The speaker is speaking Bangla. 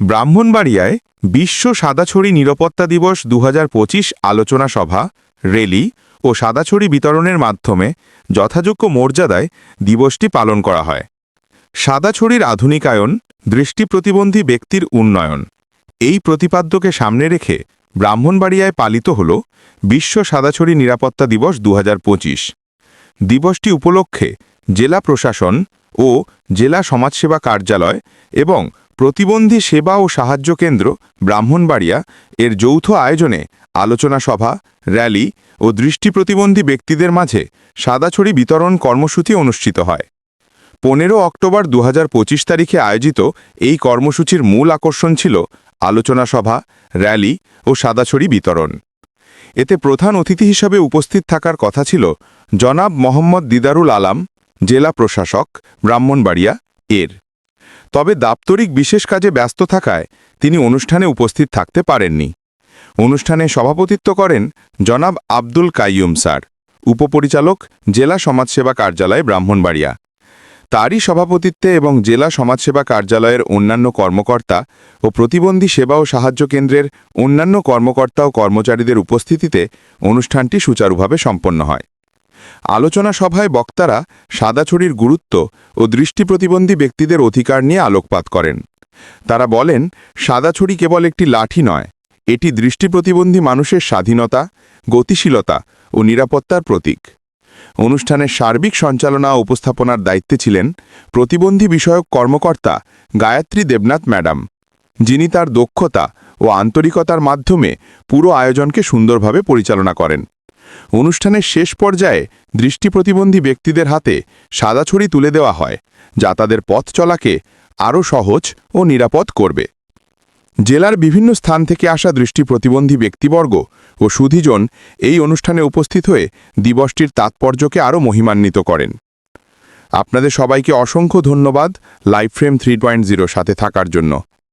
ব্রাহ্মণবাড়িয়ায় বিশ্ব সাদাছড়ি নিরাপত্তা দিবস দু হাজার পঁচিশ আলোচনা সভা, রেলি ও সাদাছড়ি বিতরণের মাধ্যমে যথাযোগ্য মর্যাদায় দিবসটি পালন করা হয়। সাদাছড়ির আধুনিকায়ন, দৃষ্টি প্রতিবন্ধী ব্যক্তির উন্নয়ন এই প্রতিপাদ্যকে সামনে রেখে ব্রাহ্মণবাড়িয়ায় পালিত হল বিশ্ব সাদাছড়ি নিরাপত্তা দিবস দু হাজার পঁচিশ। দিবসটি উপলক্ষে জেলা প্রশাসন ও জেলা সমাজসেবা কার্যালয় এবং প্রতিবন্ধী সেবা ও সাহায্য কেন্দ্র ব্রাহ্মণবাড়িয়া এর যৌথ আয়োজনে আলোচনা সভা, র্যালি ও দৃষ্টি প্রতিবন্ধী ব্যক্তিদের মাঝে সাদাছড়ি বিতরণ কর্মসূচি অনুষ্ঠিত হয়। পনেরো অক্টোবর দু হাজার পঁচিশ তারিখে আয়োজিত এই কর্মসূচির মূল আকর্ষণ ছিল আলোচনা সভা, র্যালি ও সাদাছড়ি বিতরণ। এতে প্রধান অতিথি হিসাবে উপস্থিত থাকার কথা ছিল জনাব মোহাম্মদ দিদারুল আলাম, জেলা প্রশাসক, ব্রাহ্মণবাড়িয়া এর। তবে দাপ্তরিক বিশেষ কাজে ব্যস্ত থাকায় তিনি অনুষ্ঠানে উপস্থিত থাকতে পারেননি। অনুষ্ঠানে সভাপতিত্ব করেন জনাব আব্দুল কাইয়ুম স্যার, উপপরিচালক জেলা সমাজসেবা কার্যালয় ব্রাহ্মণবাড়িয়া। তারই সভাপতিত্বে এবং জেলা সমাজসেবা কার্যালয়ের অন্যান্য কর্মকর্তা ও প্রতিবন্ধী সেবা ও সাহায্য কেন্দ্রের অন্যান্য কর্মকর্তা ও কর্মচারীদের উপস্থিতিতে অনুষ্ঠানটি সুচারুভাবে সম্পন্ন হয়। আলোচনা সভায় বক্তারা সাদাছড়ির গুরুত্ব ও দৃষ্টি প্রতিবন্ধী ব্যক্তিদের অধিকার নিয়ে আলোকপাত করেন। তারা বলেন, সাদাছড়ি কেবল একটি লাঠি নয়, এটি দৃষ্টি প্রতিবন্ধী মানুষের স্বাধীনতা, গতিশীলতা ও নিরাপত্তার প্রতীক। অনুষ্ঠানের সার্বিক সঞ্চালনা ও উপস্থাপনার দায়িত্বে ছিলেন প্রতিবন্ধী বিষয়ক কর্মকর্তা গায়ত্রী দেবনাথ ম্যাডাম, যিনি তার দক্ষতা ও আন্তরিকতার মাধ্যমে পুরো আয়োজনকে সুন্দরভাবে পরিচালনা করেন। অনুষ্ঠানের শেষ পর্যায়ে দৃষ্টি প্রতিবন্ধী ব্যক্তিদের হাতে সাদা ছড়ি তুলে দেওয়া হয়, যা তাদের পথ চলাকে আরও সহজ ও নিরাপদ করবে। জেলার বিভিন্ন স্থান থেকে আসা দৃষ্টি প্রতিবন্ধী ব্যক্তিবর্গ ও সুধীজন এই অনুষ্ঠানে উপস্থিত হয়ে দিবসটির তাৎপর্যকে আরও মহিমান্বিত করেন। আপনাদের সবাইকে অসংখ্য ধন্যবাদ লাইভ ফ্রেম থ্রি জিরো সাথে থাকার জন্য।